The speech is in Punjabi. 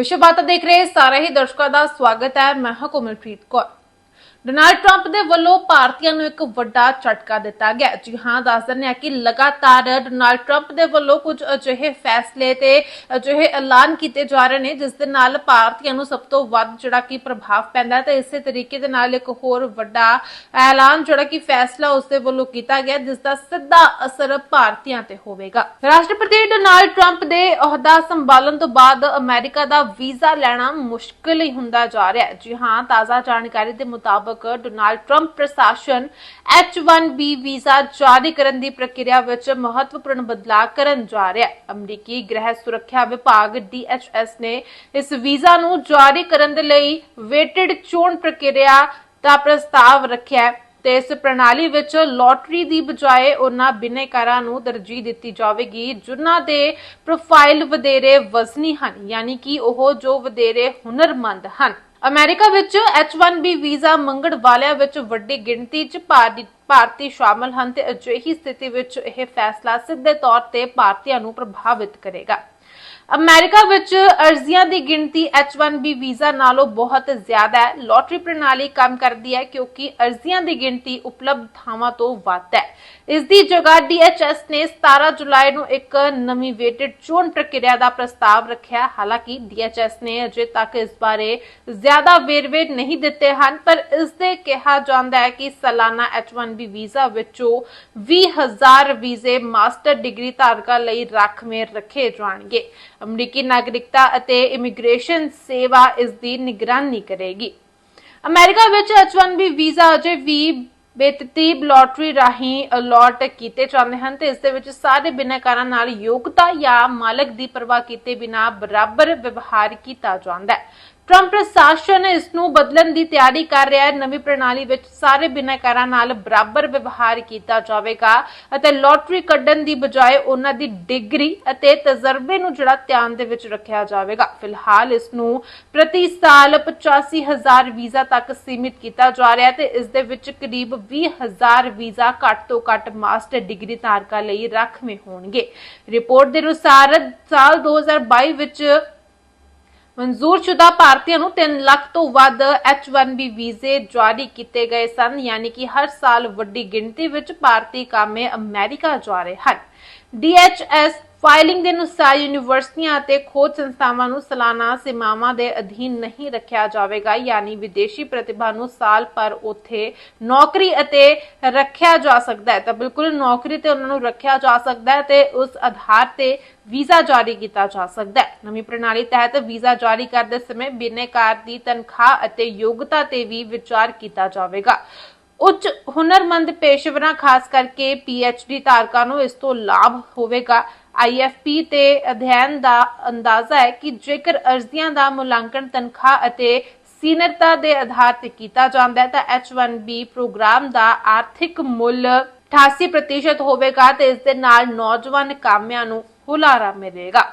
ਵਿਸ਼ਵ ਬਾਤ ਦੇਖ ਰਹੇ ਸਾਰੇ ਹੀ ਦਰਸ਼ਕਾਂ ਦਾ ਸਵਾਗਤ ਹੈ। ਮੈਂ ਹਾਂ ਕੋਮਲਪ੍ਰੀਤ ਕੌਰ। ਡੋਨਾਲਡ ਟਰੰਪ ਦੇ ਵੱਲੋਂ ਭਾਰਤੀਆਂ ਨੂੰ ਇੱਕ ਵੱਡਾ ਝਟਕਾ ਦਿੱਤਾ ਗਿਆ ਜੀ ਹਾਂ, ਦੱਸ ਦਿੰਦੇ ਹਾਂ ਕਿ ਲਗਾਤਾਰ ਡੋਨਾਲਡ ਟਰੰਪ ਦੇ ਵੱਲੋਂ ਕੁਝ ਅਜਿਹੇ ਫੈਸਲੇ ਤੇ ਅਜਿਹੇ ਐਲਾਨ ਕੀਤੇ ਜਾ ਰਹੇ ਨੇ, ਜਿਸ ਦੇ ਨਾਲ ਭਾਰਤੀਆਂ ਨੂੰ ਸਭ ਤੋਂ ਵੱਧ ਜਿਹੜਾ ਕਿ ਪ੍ਰਭਾਵ ਪੈਂਦਾ ਹੈ। ਤੇ ਇਸੇ ਤਰੀਕੇ ਦੇ ਨਾਲ ਇੱਕ ਹੋਰ ਵੱਡਾ ਐਲਾਨ ਜਿਹੜਾ ਕਿ ਫੈਸਲਾ ਉਸ ਦੇ ਵੱਲੋਂ ਕੀਤਾ ਗਿਆ, ਜਿਸ ਦਾ ਸਿੱਧਾ ਅਸਰ ਭਾਰਤੀਆਂ ਤੇ ਹੋਵੇਗਾ। ਰਾਸ਼ਟਰਪਤੀ ਡੋਨਾਲਡ ਟਰੰਪ ਦੇ ਅਹੁਦਾ ਸੰਭਾਲਣ ਤੋਂ ਬਾਅਦ ਅਮਰੀਕਾ ਦਾ ਵੀਜ਼ਾ ਲੈਣਾ ਮੁਸ਼ਕਲ ਹੀ ਹੁੰਦਾ ਜਾ ਰਿਹਾ ਹੈ। ਜੀ ਹਾਂ, ਤਾਜ਼ਾ ਜਾਣਕਾਰੀ ਦੇ ਮੁਤਾਬਕ ਡੋਨਾਲਡ ਟਰੰਪ ਪ੍ਰਸ਼ਾਸਨ H1B ਵੀਜ਼ਾ ਜਾਰੀ ਕਰਨ ਦੀ ਪ੍ਰਕਿਰਿਆ ਵਿੱਚ ਮਹੱਤਵਪੂਰਨ ਬਦਲਾਅ ਕਰਨ ਜਾ ਰਿਹਾ ਹੈ। ਅਮਰੀਕੀ ਗ੍ਰਹਿ ਸੁਰੱਖਿਆ ਵਿਭਾਗ DHS ਨੇ ਇਸ ਵੀਜ਼ਾ ਨੂੰ ਜਾਰੀ ਕਰਨ ਦੇ ਲਈ ਵੇਟਡ ਚੋਣ ਪ੍ਰਕਿਰਿਆ ਦਾ ਪ੍ਰਸਤਾਵ ਰੱਖਿਆ ਹੈ ਤੇ ਇਸ ਪ੍ਰਣਾਲੀ ਵਿੱਚ ਲੋਟਰੀ ਦੀ ਬਜਾਏ ਉਹਨਾਂ ਬਿਨੇਕਾਰਾਂ ਨੂੰ ਤਰਜੀਹ ਦਿੱਤੀ ਜਾਵੇਗੀ, ਜਿਨ੍ਹਾਂ ਦੇ ਪ੍ਰੋਫਾਈਲ ਵਧੇਰੇ ਵਜ਼ਨੀ ਹਨ, ਯਾਨੀ ਕਿ ਉਹ ਜੋ ਵਧੇਰੇ ਹੁਨਰਮੰਦ ਹਨ। ਅਮਰੀਕਾ ਵਿੱਚ H1B ਵੀਜ਼ਾ ਮੰਗਣ ਵਾਲਿਆਂ ਵਿੱਚ ਵੱਡੀ ਗਿਣਤੀ 'ਚ ਭਾਰਤੀ ਭਾਰਤੀ ਸ਼ਾਮਲ ਹਨ ਤੇ ਅਜਿਹੀ ਸਥਿਤੀ ਵਿੱਚ ਇਹ ਫੈਸਲਾ ਸਿੱਧੇ ਤੌਰ ਤੇ ਭਾਰਤੀਆਂ ਨੂੰ ਪ੍ਰਭਾਵਿਤ ਕਰੇਗਾ। ਅਮਰੀਕਾ ਵਿੱਚ ਅਰਜ਼ੀਆਂ ਦੀ ਗਿਣਤੀ H1B ਵੀਜ਼ਾ ਨਾਲੋਂ ਬਹੁਤ ਜ਼ਿਆਦਾ ਹੈ। ਲੋਟਰੀ ਪ੍ਰਣਾਲੀ ਕੰਮ ਕਰਦੀ ਹੈ ਕਿਉਂਕਿ ਅਰਜ਼ੀਆਂ ਦੀ ਗਿਣਤੀ ਉਪਲਬਧ ਥਾਵਾਂ ਤੋਂ ਵੱਧ ਹੈ। ਇਸ ਦੀ ਜਗ੍ਹਾ DHS ਨੇ 17 ਜੁਲਾਈ ਨੂੰ ਇੱਕ ਨਵੀਂ ਵੇਟਡ ਚੋਣ ਪ੍ਰਕਿਰਿਆ ਦਾ ਪ੍ਰਸਤਾਵ ਰੱਖਿਆ। ਹਾਲਾਂਕਿ DHS ਨੇ ਅਜੇ ਤੱਕ ਇਸ ਬਾਰੇ ਜ਼ਿਆਦਾ ਵੇਰਵੇ ਨਹੀਂ ਦਿੱਤੇ ਹਨ, ਪਰ ਇਸ ਦੇ ਕਿਹਾ ਜਾਂਦਾ ਹੈ ਕਿ ਸਾਲਾਨਾ H1B ਵੀਜ਼ਾ ਵਿੱਚੋਂ 20000 ਵੀਜ਼ੇ ਮਾਸਟਰ ਡਿਗਰੀ ਧਾਰਕਾਂ ਲਈ ਰਾਖਵੇਂ ਰੱਖੇ ਜਾਣਗੇ। ਅਮਰੀਕੀ ਨਾਗਰਿਕਤਾ ਅਤੇ ਇਮੀਗ੍ਰੇਸ਼ਨ ਸੇਵਾ ਇਸ ਦੀ ਨਿਗਰਾਨੀ ਕਰੇਗੀ। ਅਮਰੀਕਾ ਵਿੱਚ H1B ਵੀਜ਼ਾ ਅਜੇ ਵੀ ਬੇਤਰਤੀਬ ਲੋਟਰੀ ਰਾਹੀਂ ਅਲਾਟ ਕੀਤੇ ਜਾਂਦੇ ਹਨ ਤੇ ਇਸ ਦੇ ਵਿੱਚ ਸਾਰੇ ਬਿਨੈਕਾਰਾਂ ਨਾਲ ਯੋਗਤਾ ਜਾਂ ਮਾਲਕ ਦੀ ਪਰਵਾਹ ਕੀਤੇ ਬਿਨਾ ਬਰਾਬਰ ਵਿਵਹਾਰ ਕੀਤਾ ਜਾਂਦਾ ਹੈ। ਟਰੰਪ ਪ੍ਰਸ਼ਾਸਨ ਇਸ ਨੂੰ ਬਦਲਣ ਦੀ ਤਿਆਰੀ ਕਰ ਰਿਹਾ ਹੈ। ਨਵੀਂ ਪ੍ਰਣਾਲੀ ਵਿੱਚ ਸਾਰੇ ਬਿਨੈਕਾਰਾਂ ਨਾਲ ਬਰਾਬਰ ਵਿਵਹਾਰ ਕੀਤਾ ਜਾਵੇਗਾ ਅਤੇ ਲੋਟਰੀ ਕੱਢਣ ਦੀ ਬਜਾਏ ਉਹਨਾਂ ਦੀ ਡਿਗਰੀ ਅਤੇ ਤਜਰਬੇ ਨੂੰ ਜਿਹੜਾ ਧਿਆਨ ਦੇ ਵਿੱਚ ਰੱਖਿਆ ਜਾਵੇਗਾ। ਫਿਲਹਾਲ ਇਸ ਨੂੰ ਪ੍ਰਤੀ ਸਾਲ 85000 ਵੀਜ਼ਾ ਤੱਕ ਸੀਮਿਤ ਕੀਤਾ ਜਾ ਰਿਹਾ ਹੈ ਤੇ ਇਸ ਦੇ ਵਿੱਚ ਕਰੀਬ 20000 ਵੀਜ਼ਾ ਘੱਟ ਤੋਂ ਘੱਟ ਮਾਸਟਰ ਡਿਗਰੀ ਧਾਰਕਾਂ ਲਈ ਰਾਖਵੇਂ ਹੋਣਗੇ। ਰਿਪੋਰਟ ਦੇ ਅਨੁਸਾਰ ਸਾਲ 2022 ਵਿੱਚ ਮਨਜ਼ੂਰਸ਼ੁਦਾ ਭਾਰਤੀਆਂ ਨੂੰ 3 ਲੱਖ ਤੋਂ ਵੱਧ H1B ਵੀਜ਼ੇ ਜਾਰੀ ਕੀਤੇ ਗਏ ਸਨ, ਯਾਨੀ ਕਿ ਹਰ ਸਾਲ ਵੱਡੀ ਗਿਣਤੀ ਵਿੱਚ ਭਾਰਤੀ ਕਾਮੇ ਅਮਰੀਕਾ ਜਾ ਰਹੇ ਹਨ। DHS ਫਾਈਲਿੰਗ ਦੇ ਅਨੁਸਾਰ ਯੂਨੀਵਰਸਿਟੀਆਂ ਅਤੇ ਖੋਜ ਸੰਸਥਾਵਾਂ ਨੂੰ ਸਾਲਾਨਾ ਸੀਮਾਵਾਂ ਦੇ ਅਧੀਨ ਨਹੀਂ ਰੱਖਿਆ ਜਾਵੇਗਾ, ਯਾਨੀ ਵਿਦੇਸ਼ੀ ਪ੍ਰਤਿਭਾ ਨੂੰ ਸਾਲ ਪਰ ਉੱਥੇ ਨੌਕਰੀ ਅਤੇ ਰੱਖਿਆ ਜਾ ਸਕਦਾ ਹੈ। ਤਾਂ ਬਿਲਕੁਲ ਨੌਕਰੀ ਤੇ ਉਹਨਾਂ ਨੂੰ ਰੱਖਿਆ ਜਾ ਸਕਦਾ ਹੈ ਤੇ ਉਸ ਆਧਾਰ ਤੇ ਵੀਜ਼ਾ ਜਾਰੀ ਕੀਤਾ ਜਾ ਸਕਦਾ ਹੈ। ਨਵੀਂ ਪ੍ਰਣਾਲੀ ਤਹਿਤ ਵੀਜ਼ਾ ਜਾਰੀ ਕਰਦੇ ਸਮੇਂ ਬਿਨੇਕਾਰ ਦੀ ਤਨਖਾਹ ਅਤੇ ਯੋਗਤਾ ਤੇ ਵੀ ਵਿਚਾਰ ਕੀਤਾ ਜਾਵੇਗਾ। ਉੱਚ ਹੁਨਰਮੰਦ ਪੇਸ਼ੇਵਰਾਂ, ਖਾਸ ਕਰਕੇ ਡੀ ਧਾਰਕਾਂ ਨੂੰ ਇਸ ਤੋਂ ਲਾਭ ਹੋਵੇਗਾ। IFP ਤੇ ਅਧਿਐਨ ਦਾ ਅੰਦਾਜ਼ਾ ਹੈ ਕਿ ਜੇਕਰ ਅਰਜ਼ੀਆਂ ਦਾ ਮੁਲਾਂਕਣ ਤਨਖਾਹ ਅਤੇ ਸੀਨੀਅਰਤਾ ਦੇ ਆਧਾਰ ਤੇ ਕੀਤਾ ਜਾਂਦਾ ਹੈ, ਤਾਂ H1B ਪ੍ਰੋਗਰਾਮ ਦਾ ਆਰਥਿਕ ਮੁੱਲ 88% ਹੋਵੇਗਾ ਤੇ ਇਸ ਦੇ ਨਾਲ ਨੌਜਵਾਨ ਕਾਮਿਆਂ ਨੂੰ ਹੁਲਾਰਾ ਮਿਲੇਗਾ।